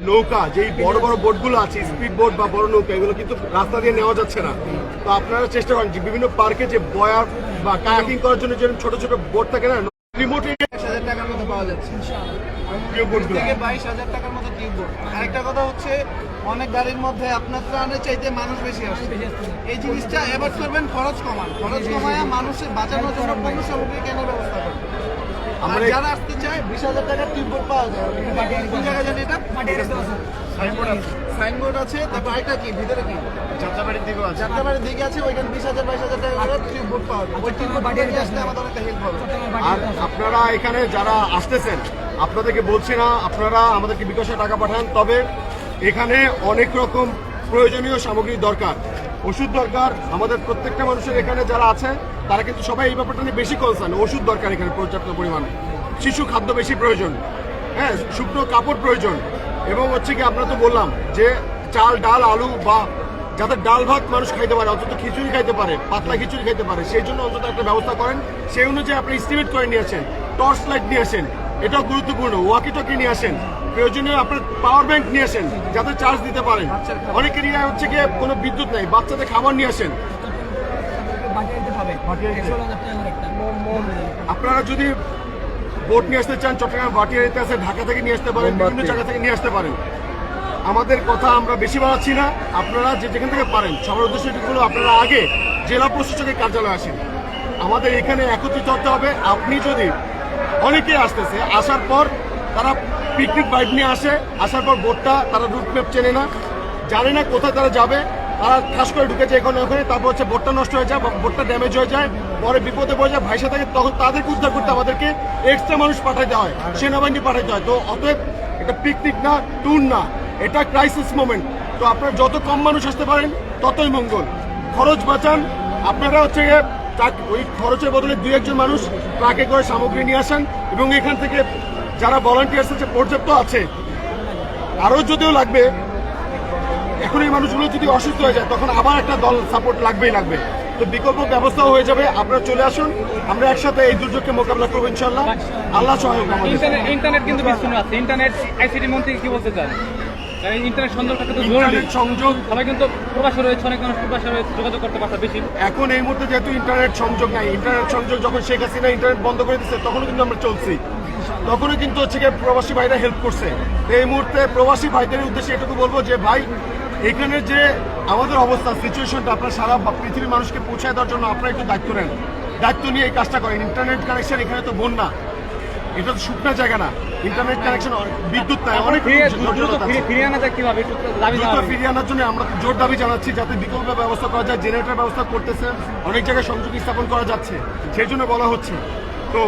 নৌকা যেই বড় বড় বোটগুলো আছে স্পিড বোট বা বড় নৌকা এগুলো কিন্তু রাস্তা দিয়ে নেওয়া যাচ্ছে না। তো আপনারা চেষ্টা করেন যে বিভিন্ন পার্কে যে বয়ার বা কায়াকিং করার জন্য যে ছোট ছোট বোট থাকে না রিমোটে হাজার টাকার মতো পাওয়া যাচ্ছে। বোটগুলো থেকে বাইশ হাজার টাকার মতো টিউববোর্ড আরেকটা কথা হচ্ছে অনেক গাড়ির মধ্যে আপনার ত্রাণের চাইতে মানুষ বেশি আসে এই জিনিসটা করবেন খরচ কমান। খরচ কমায় মানুষের বাঁচানোর জন্য পণ্য সামগ্রী কেনার ব্যবস্থা করবেন। আমরা- যারা আসতে চায় বিশ হাজার টাকার টিউববোর্ড পাওয়া যায়। কোন জায়গায় জানি এটা? সাইনবোর্ড আছে। তারপর আরেকটা কি? ভিতরে কি? যাত্রাবাড়ির দিকেও আছে। যাত্রাবাড়ির দিকে আছে ওইখানে বিশ হাজার বাইশ হাজার টাকার টিউববোর্ড পাওয়া যায়। ওই টিউববোর্ড বাড়িয়ে আসলে আমাদের অনেকটা হেল্প হবে। আর আপনারা এখানে যারা আসতেছেন আপনাদেরকে বলছি না আপনারা আমাদেরকে বিকাশে টাকা পাঠান তবে এখানে অনেক রকম প্রয়োজনীয় সামগ্রী দরকার। ওষুধ দরকার, আমাদের প্রত্যেকটা মানুষের এখানে যারা আছে, তারা কিন্তু সবাই এই ব্যাপারটা নিয়ে বেশি কনসার্ন ওষুধ দরকার এখানে পর্যাপ্ত পরিমাণে। শিশু খাদ্য বেশি প্রয়োজন হ্যাঁ শুকনো কাপড় প্রয়োজন। এবং হচ্ছে কি, আমরা তো বললাম যে চাল, ডাল, আলু বা যাতে ডাল ভাত মানুষ খাইতে পারে, অন্তত খিচুড়ি খাইতে পারে, পাতলা খিচুড়ি খাইতে পারে, সেই জন্য অন্তত একটা ব্যবস্থা করেন। সেই অনুযায়ী আপনি এস্টিমেট করে নিয়ে আসেন টর্চ লাইট নিয়ে আসেন, এটাও গুরুত্বপূর্ণ ওয়াকি টকি নিয়ে আসেন। প্রয়োজনীয় আপনার পাওয়ার ব্যাংক নিয়ে আসেন যাতে চার্জ দিতে পারেন। অনেকের ইয়া হচ্ছে গিয়ে কোনো বিদ্যুৎ নাই বাচ্চাদের খাবার নিয়ে আসেন। আপনারা যদি বোট নিয়ে আসতে চান চট্টগ্রাম ভাটিয়ারিতে আছে ঢাকা থেকে নিয়ে আসতে পারেন বিভিন্ন জায়গা থেকে নিয়ে আসতে পারেন। আমাদের কথা আমরা বেশি বাড়াচ্ছি না আপনারা যে যেখান থেকে পারেন সবার উদ্দেশ্য এটুকু হলো আপনারা আগে জেলা প্রশাসকের কার্যালয়ে আসেন। আমাদের এখানে একত্রিত হতে হবে। আপনি যদি অনেকে আসতেছে আসার পর তারা পিকনিক বাইক নিয়ে আসে, আসার পর বোটটা তারা রুট ম্যাপ চেনে না, জানে না কোথায় তারা যাবে, তারা ঠাস করে ঢুকেছে এখানে ওখানে, তারপর হচ্ছে বোটটা নষ্ট হয়ে যায় বোটটা ড্যামেজ হয়ে যায়, পরে বিপদে পড়ে যায়, ভাইসা থাকে তখন তাদেরকে উদ্ধার করতে আমাদেরকে এক্সট্রা মানুষ পাঠাইতে হয়, সেনাবাহিনী পাঠাইতে হয়। তো অতএব এটা পিকনিক না ট্যুর না, এটা ক্রাইসিস মোমেন্ট তো আপনারা যত কম মানুষ আসতে পারেন, ততই মঙ্গল। খরচ বাঁচান, আপনারা হচ্ছে ওই খরচের বদলে দুই একজন মানুষ ট্রাকে করে সামগ্রী নিয়ে আসেন এবং এখান থেকে যারা ভলান্টিয়ার্স আছে পর্যাপ্ত আছে আরও যদিও লাগবে এখন এই মানুষগুলো যদি অসুস্থ হয়ে যায় তখন আবার একটা দল সাপোর্ট লাগবেই লাগবে। তো বিকল্প ব্যবস্থাও হয়ে যাবে আপনারা চলে আসুন আমরা একসাথে এই দুর্যোগকে মোকাবিলা করব ইনশাল্লাহ আল্লাহ সহায়ক ইন্টারনেট কিন্তু বিচ্ছিন্ন আছে। ইন্টারনেট আইসিটি মন্ত্রী কি বলতে চান? ইন্টারনেট সংযোগ থাকা ইন্টারনেট সংযোগ সবাই কিন্তু প্রবাসী রয়েছে অনেক মানুষ প্রবাসী রয়েছে যোগাযোগ করতে পারছে বেশি। এখন এই মুহূর্তে যেহেতু ইন্টারনেট সংযোগ নাই ইন্টারনেট সংযোগ যখন শেখ হাসিনা ইন্টারনেট বন্ধ করে দিচ্ছে তখনও কিন্তু আমরা চলছি। তখনও কিন্তু হচ্ছে গিয়ে প্রবাসী ভাইরা হেল্প করছে। এই মুহূর্তে প্রবাসী ভাইদের উদ্দেশ্যে এটুকু বলব যে ভাই এখানে যে আমাদের অবস্থা সিচুয়েশনটা আপনার সারা পৃথিবীর মানুষকে পৌঁছায় দেওয়ার জন্য আপনারা একটু দায়িত্ব নেন। দায়িত্ব নিয়ে এই কাজটা করেন। ইন্টারনেট কানেকশন এখানে তো বন্যা। এটা তো শুকনা জায়গা না। ইন্টারনেট কানেকশন বিদ্যুৎ নাই অনেক। ফিরিয়ে আনার জন্য আমরা জোর দাবি জানাচ্ছি যাতে বিকল্প ব্যবস্থা করা যায় জেনারেটর ব্যবস্থা করতেছে অনেক জায়গায় সংযোগ স্থাপন করা যাচ্ছে সেই জন্য বলা হচ্ছে। তো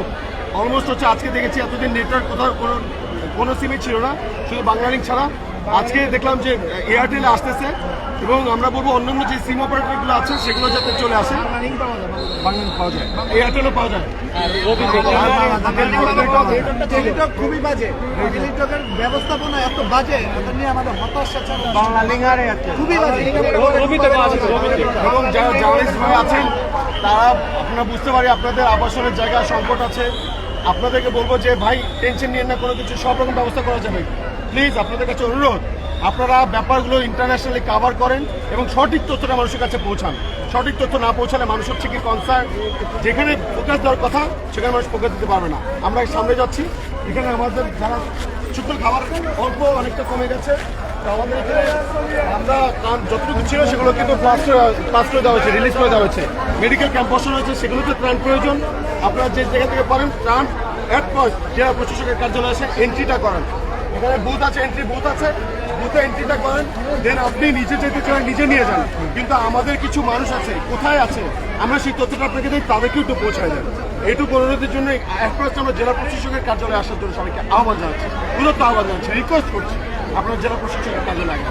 অলমোস্ট হচ্ছে আজকে দেখেছি এতদিন নেটওয়ার্ক কোথাও কোনো কোনো সিমই ছিল না শুধু বাংলা লিঙ্ক ছাড়া। আজকে দেখলাম যে এয়ারটেলে আসতেছে এবং আমরা বলব অন্যান্য যে সিম অপারেটরগুলো আছে সেগুলো যাতে চলে আসে। পাওয়া যায় এয়ারটেলও পাওয়া যায়। খুবই বাজে। টেলিটকের ব্যবস্থাপনা এত বাজে এটা নিয়ে আমাদের হতাশা খুবই বাজে। এবং যারা জার্নালিস্ট ভাই আছেন তারা আপনারা বুঝতে পারি আপনাদের আবাসনের জায়গা সংকট আছে। আপনাদেরকে বলব যে, ভাই টেনশন নিয়ে না, কোনো কিছু, সব রকম ব্যবস্থা করা যাবে। প্লিজ আপনাদের কাছে অনুরোধ, আপনারা ব্যাপারগুলো ইন্টারন্যাশনালি কাভার করেন এবং সঠিক তথ্যটা মানুষের কাছে পৌঁছান। সঠিক তথ্য না পৌঁছালে মানুষ হচ্ছে কি কনসার্ন যেখানে ফোকাস দেওয়ার কথা, সেখানে মানুষ ফোকাস দিতে পারবে না। আমরা সামনে যাচ্ছি। এখানে আমাদের যারা শুকনো খাবার অল্প, অনেকটা কমে গেছে। আমাদের এখানে আমরা যতটুকু সেগুলো কিন্তু রিলিজ মেডিকেল প্রয়োজন। আপনারা যে জায়গা থেকে পারেন, ত্রাণ এক পয়েন্ট জেলা প্রশাসকের কার্যালয়ে এন্ট্রিটা করেন। এখানে বুথ আছে এন্ট্রি বুথ আছে। বুথে এন্ট্রিটা করেন দেন আপনি নিজে যেতে চান, নিজে নিয়ে যান। কিন্তু আমাদের কিছু মানুষ আছে, কোথায় আছে, আমরা সেই তথ্যটা আপনাকে দিই, তাদেরকেও একটু পৌঁছায় দেন। এইটুকু অনুরোধের জন্য এক প্লাস আমরা জেলা প্রশাসকের কার্যালয়ে আসার জন্য সবাইকে আহ্বান জানাচ্ছি মূলত আহ্বান জানাচ্ছি রিকোয়েস্ট করছি, আপনার জেলা প্রশাসকের কাজে লাগে